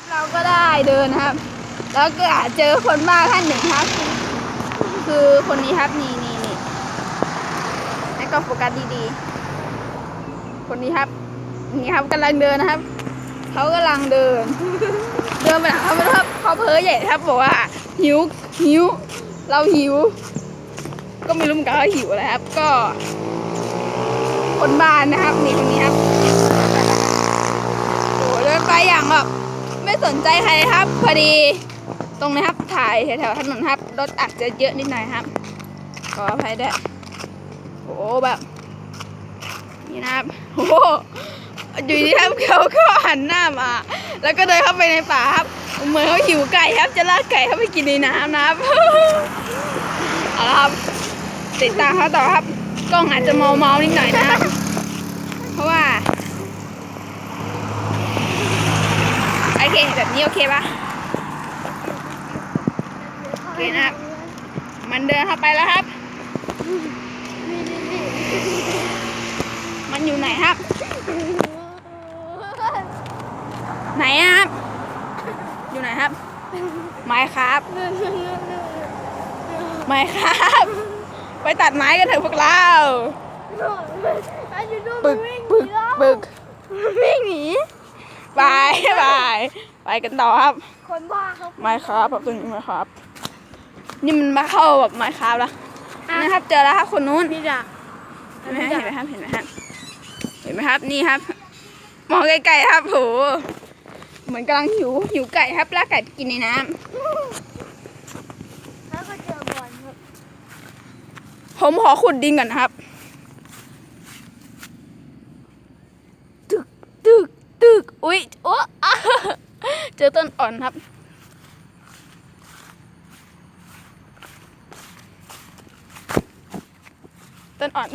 ับเราก็ได้เดินครับ แล้วก็เจอคนบ้าท่านหนึ่งครับ คือคนนี้ครับนี่นี่นี่ให้ก็โฟกัสดีๆ คนนี้ครับ นี่ครับกำลังเดินนะครับเขากำลังเดิน เดินไปหาเขาไม่รู้ครับเขาเพ้อใหญ่ครับบอกว่าหิวหิว เราหิว ก็ไม่รู้เหมือนกันว่าหิวอะไรครับ ก็ คนบ้านนะครับนี่คนนี้ครับโอ้เดินไปอย่างแบบ ไม่สนใจใครครับ พอดีตรงนี้ครับถ่ายแถวๆถนนครับรถอาจจะเยอะนิดหน่อยครับ ขออภัยด้วยโอ้แบบนี่นะครับโอ้อยู่ดีครับเขาก็หันหน้ามา แล้วก็เดินเข้าไปในป่าครับเหมือนเขาหิวไก่ครับจะลากไก่เข้าไปกินในน้ำนะครับเอาละครับติดตามเขาต่อครับกล้องอาจจะเมาเมาๆนิดหน่อยนะครับ เพราะว่าโอ เค แบบนี้โอเคปะโอเคนะครับ มันเดินเข้าไปแล้วครับ มันอยู่ไหนครับ ไหนครับ อยู่ไหนครับ ไม้ครับ ไม้ครับ ไปตัดไม้กันเถอะพวกเราปึกปึกปึกวิ่งหนี ไปไปไปกันต่อครับคนบ้าครับไม้ครับแบบตัวนี้ไม้ครับ นี่มันมาเข้าแบบไม้ครับแล้วนะครับเจอแล้วครับคนนู้นนี่จ้ะเห็นไหมฮะเห็นไหมครับเห็นไหมครับเห็นไหมครับนี่ครับ มองไกลๆครับโหเหมือนกำลังหิวหิวไก่ครับลากไก่ไปกินในน้ำแล้วก็เจอบอลครับผมขอขุดดินก่อนนะครับ ตึก ตึก ตึก อุ๊ยโอ้เจอต้นอ่อนครับ ต้นอ่อน